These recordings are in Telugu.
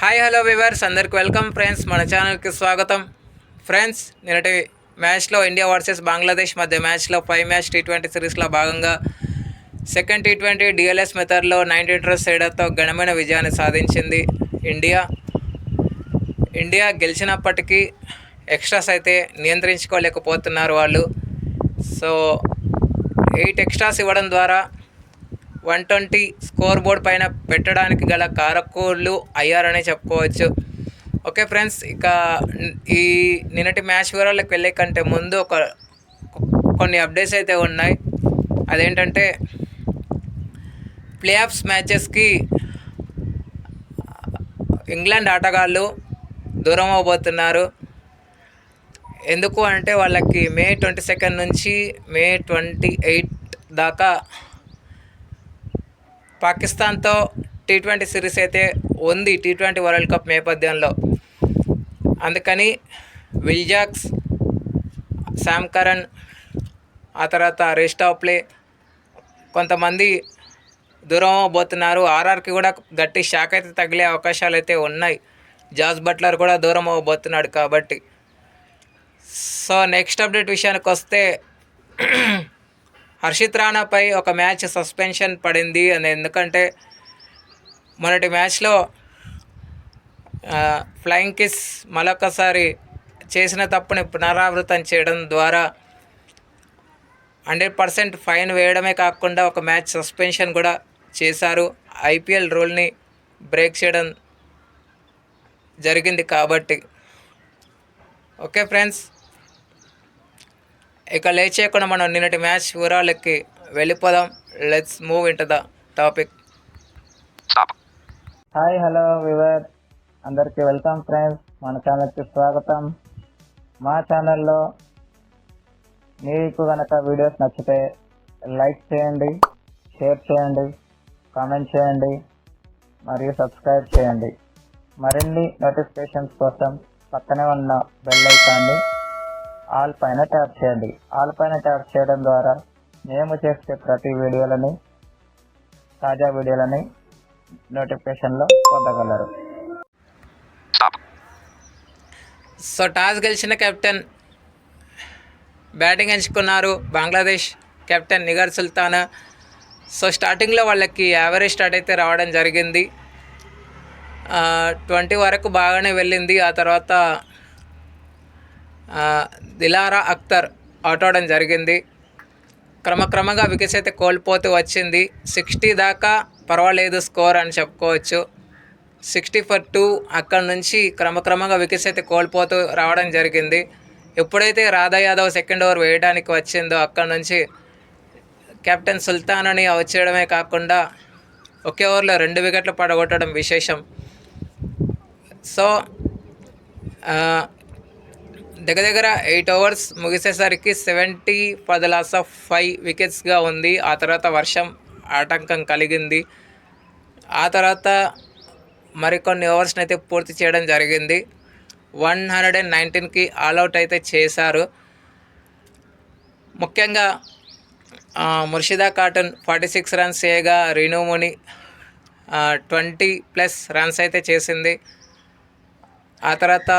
హాయ్ హలో వివర్స్ అందరికి వెల్కమ్ ఫ్రెండ్స్. మన ఛానల్కి స్వాగతం. ఫ్రెండ్స్ నిన్నటి మ్యాచ్లో ఇండియా వర్సెస్ బంగ్లాదేశ్ మధ్య మ్యాచ్లో ఫైవ్ మ్యాచ్ టీ ట్వంటీ సిరీస్లో భాగంగా సెకండ్ టీ ట్వంటీ డిఎల్ఎస్ మెథడ్లో నైన్టీ రన్స్ తేడాతో ఘనమైన విజయాన్ని సాధించింది ఇండియా. ఇండియా గెలిచినప్పటికీ ఎక్స్ట్రాస్ అయితే నియంత్రించుకోలేకపోతున్నారు వాళ్ళు. సో ఎయిట్ ఎక్స్ట్రాస్ ఇవ్వడం ద్వారా వన్ ట్వంటీ స్కోర్ బోర్డ్ పైన పెట్టడానికి గల కారకులు అయ్యారనే చెప్పుకోవచ్చు. ఓకే ఫ్రెండ్స్ ఇక ఈ నిన్నటి మ్యాచ్ వివరాలకు వెళ్ళే కంటే ముందు ఒక కొన్ని అప్డేట్స్ అయితే ఉన్నాయి. అదేంటంటే ప్లే ఆఫ్స్ మ్యాచెస్కి ఇంగ్లాండ్ ఆటగాళ్ళు దూరం అవబోతున్నారు. ఎందుకు అంటే వాళ్ళకి మే ట్వంటీ సెకండ్ నుంచి మే ట్వంటీ ఎయిట్ దాకా పాకిస్తాన్తో టీ ట్వంటీ సిరీస్ అయితే ఉంది. టీ ట్వంటీ వరల్డ్ కప్ నేపథ్యంలో. అందుకని విల్జాక్స్ శామ్ కరణ్ ఆ తర్వాత ప్లే కొంతమంది దూరం అవ్వబోతున్నారు ఆర్ఆర్కి కూడా గట్టి షాక్ అయితే తగిలే అవకాశాలు అయితే ఉన్నాయి. జాస్ బట్లర్ కూడా దూరం అవ్వబోతున్నాడు కాబట్టి. సో నెక్స్ట్ అప్డేట్ విషయానికి వస్తే హర్షిత్ రాణాపై ఒక మ్యాచ్ సస్పెన్షన్ పడింది అని ఎందుకంటే మొన్నటి మ్యాచ్లో ఫ్లయింగ్ కిస్ మరొకసారి చేసిన తప్పుని పునరావృతం చేయడం ద్వారా హండ్రెడ్ పర్సెంట్ ఫైన్ వేయడమే కాకుండా ఒక మ్యాచ్ సస్పెన్షన్ కూడా చేశారు. ఐపీఎల్ రూల్ని బ్రేక్ చేయడం జరిగింది కాబట్టి. ఓకే ఫ్రెండ్స్ ఇక లేచేయకుండా మనం నిన్నటి మ్యాచ్ వివరాలకి వెళ్ళిపోదాం. Let's move in the topic hi hello viewer అందరికీ వెల్కమ్ ఫ్రెండ్స్ మన ఛానల్కి స్వాగతం. మా ఛానల్లో మీకు కనుక వీడియోస్ నచ్చితే లైక్ చేయండి షేర్ చేయండి కామెంట్ చేయండి మరియు సబ్స్క్రైబ్ చేయండి. మరిన్ని నోటిఫికేషన్స్ కోసం పక్కనే ఉన్న బెల్ ఐకాన్ని ఆల్ పైన ట్యాప్ చేయండి. ఆల్ పైన ట్యాప్ చేయడం ద్వారా మేము చేసే ప్రతి వీడియోలని తాజా వీడియోలని నోటిఫికేషన్లో పొందగలరు. సో టాస్ గెలిచిన కెప్టెన్ బ్యాటింగ్ ఎంచుకున్నారు బంగ్లాదేశ్ కెప్టెన్ నిగర్ సుల్తాన్. సో స్టార్టింగ్లో వాళ్ళకి యావరేజ్ స్టార్ట్ అయితే రావడం జరిగింది. ట్వంటీ వరకు బాగానే వెళ్ళింది. ఆ తర్వాత దిలారా అఖ్తర్ అవుట్ అవడం జరిగింది. క్రమక్రమంగా వికెట్స్ కోల్పోతూ వచ్చింది. సిక్స్టీ దాకా పర్వాలేదు స్కోర్ అని చెప్పుకోవచ్చు. సిక్స్టీ ఫర్ టూ అక్కడ నుంచి క్రమక్రమంగా వికెట్స్ అయితే కోల్పోతూ రావడం జరిగింది. ఎప్పుడైతే రాధా యాదవ్ సెకండ్ ఓవర్ వేయడానికి వచ్చిందో అక్కడ నుంచి కెప్టెన్ సుల్తాన్ అని వచ్చేయడమే కాకుండా ఒకే ఓవర్లో రెండు వికెట్లు పడగొట్టడం విశేషం. సో దగ్గర దగ్గర eight overs ముగిసేసరికి seventy for the loss of five వికెట్స్గా ఉంది. ఆ తర్వాత వర్షం ఆటంకం కలిగింది. ఆ తర్వాత మరికొన్ని ఓవర్స్ని అయితే పూర్తి చేయడం జరిగింది. వన్ హండ్రెడ్ అండ్ నైన్టీన్కి ఆల్అవుట్ అయితే చేశారు. ముఖ్యంగా Murshida Khatun forty six runs చేయగా రీనుముని ట్వంటీ ప్లస్ రన్స్ అయితే చేసింది. ఆ తర్వాత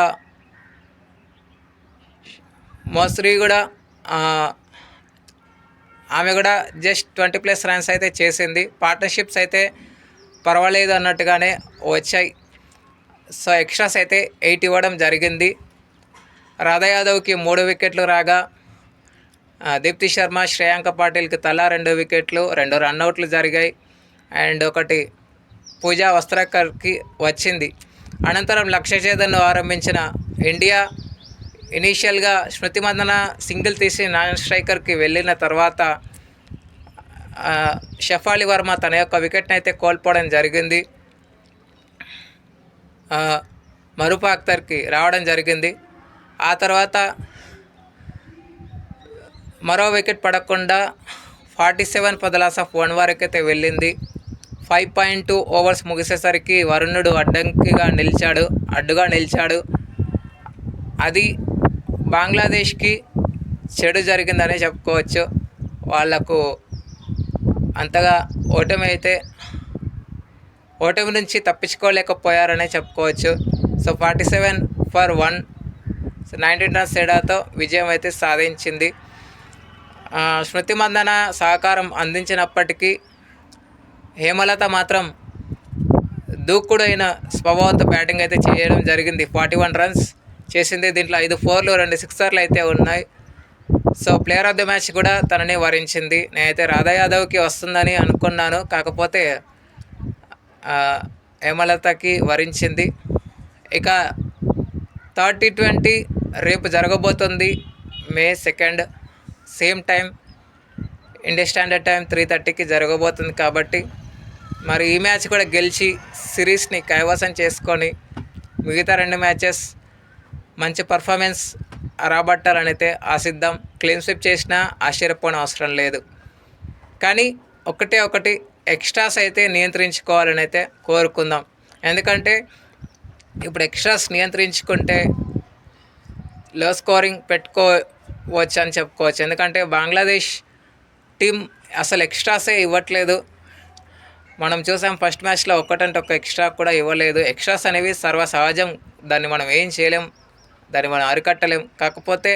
మోస్రీ కూడా ఆమె కూడా జస్ట్ ట్వంటీ ప్లస్ రన్స్ అయితే చేసింది. పార్ట్నర్షిప్స్ అయితే పర్వాలేదు అన్నట్టుగానే వచ్చాయి. సో ఎక్స్ట్రాస్ అయితే ఎయిట్ ఇవ్వడం జరిగింది. రాధా యాదవ్కి మూడు వికెట్లు రాగా దీప్తి శర్మ శ్రేయాంక పాటిల్కి తలా రెండు వికెట్లు రెండు రన్అట్లు జరిగాయి. అండ్ ఒకటి పూజా వస్త్రకర్కి వచ్చింది. అనంతరం లక్ష్య ఆరంభించిన ఇండియా ఇనీషియల్గా స్మృతి మందన సింగిల్ తీసి నాన్ స్ట్రైకర్కి వెళ్ళిన తర్వాత షఫాలి వర్మ తన యొక్క వికెట్ని అయితే కోల్పోవడం జరిగింది. ఆ, మరుపా అఖ్తర్కి రావడం జరిగింది. ఆ తర్వాత మరో వికెట్ పడకుండా forty seven for the loss of one వరకు అయితే వెళ్ళింది. ఫైవ్ పాయింట్ టూ ఓవర్స్ ముగిసేసరికి వరుణుడు అడ్డంకిగా నిలిచాడు అడ్డుగా నిలిచాడు. అది బంగ్లాదేశ్కి చెడు జరిగిందనే చెప్పుకోవచ్చు. వాళ్ళకు అంతగా ఓటమి అయితే ఓటమి నుంచి తప్పించుకోలేకపోయారనే చెప్పుకోవచ్చు. So forty seven for one. Nineteen runs తేడాతో విజయం అయితే సాధించింది. స్మృతి మందన సహకారం అందించినప్పటికీ హేమలత మాత్రం దూకుడైన స్వభావంతో బ్యాటింగ్ అయితే చేయడం జరిగింది. ఫార్టీ వన్ రన్స్ చేసింది. దీంట్లో ఐదు ఫోర్లు రెండు సిక్సర్లు అయితే ఉన్నాయి. So player of the match కూడా తనని వరించింది. నేనైతే రాధా యాదవ్కి వస్తుందని అనుకున్నాను. కాకపోతే హేమలతకి వరించింది. ఇక థర్డ్ టీ ట్వంటీ రేపు జరగబోతుంది. May second. Same time India standard time three థర్టీకి జరగబోతుంది కాబట్టి మరి ఈ మ్యాచ్ కూడా గెలిచి సిరీస్ని కైవసం చేసుకొని మిగతా రెండు మ్యాచెస్ మంచి పర్ఫార్మెన్స్ రాబట్టాలనైతే ఆశిద్దాం క్లీన్ స్విప్ చేసినా ఆశ్చర్యపోవడం అవసరం లేదు. కానీ ఒకటే ఒకటి ఎక్స్ట్రాస్ అయితే నియంత్రించుకోవాలని అయితే కోరుకుందాం. ఎందుకంటే ఇప్పుడు ఎక్స్ట్రాస్ నియంత్రించుకుంటే లో స్కోరింగ్ పెట్టుకోవచ్చు అని చెప్పుకోవచ్చు. ఎందుకంటే బంగ్లాదేశ్ టీం అసలు ఎక్స్ట్రాసే ఇవ్వట్లేదు. మనం చూసాం ఫస్ట్ మ్యాచ్లో ఒక్కటంటే ఒక ఎక్స్ట్రా కూడా ఇవ్వలేదు. ఎక్స్ట్రాస్ అనేవి సర్వ సహజం దాన్ని మనం ఏం చేయలేం. దాన్ని మనం అరికట్టలేం. కాకపోతే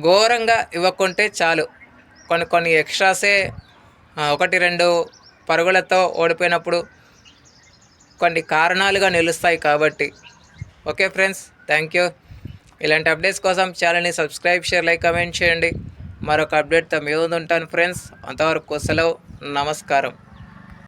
ఘోరంగా ఇవ్వకుంటే చాలు. కొన్ని కొన్ని ఎక్స్ట్రాసే ఒకటి రెండు పరుగులతో ఓడిపోయినప్పుడు కొన్ని కారణాలుగా నిలుస్తాయి కాబట్టి. Okay friends thank you. ఇలాంటి అప్డేట్స్ కోసం ఛానల్ని సబ్స్క్రైబ్ షేర్ లైక్ కమెంట్ చేయండి. మరొక అప్డేట్తో మీ ముందు ఉంటాను ఫ్రెండ్స్. అంతవరకు సెలవు నమస్కారం.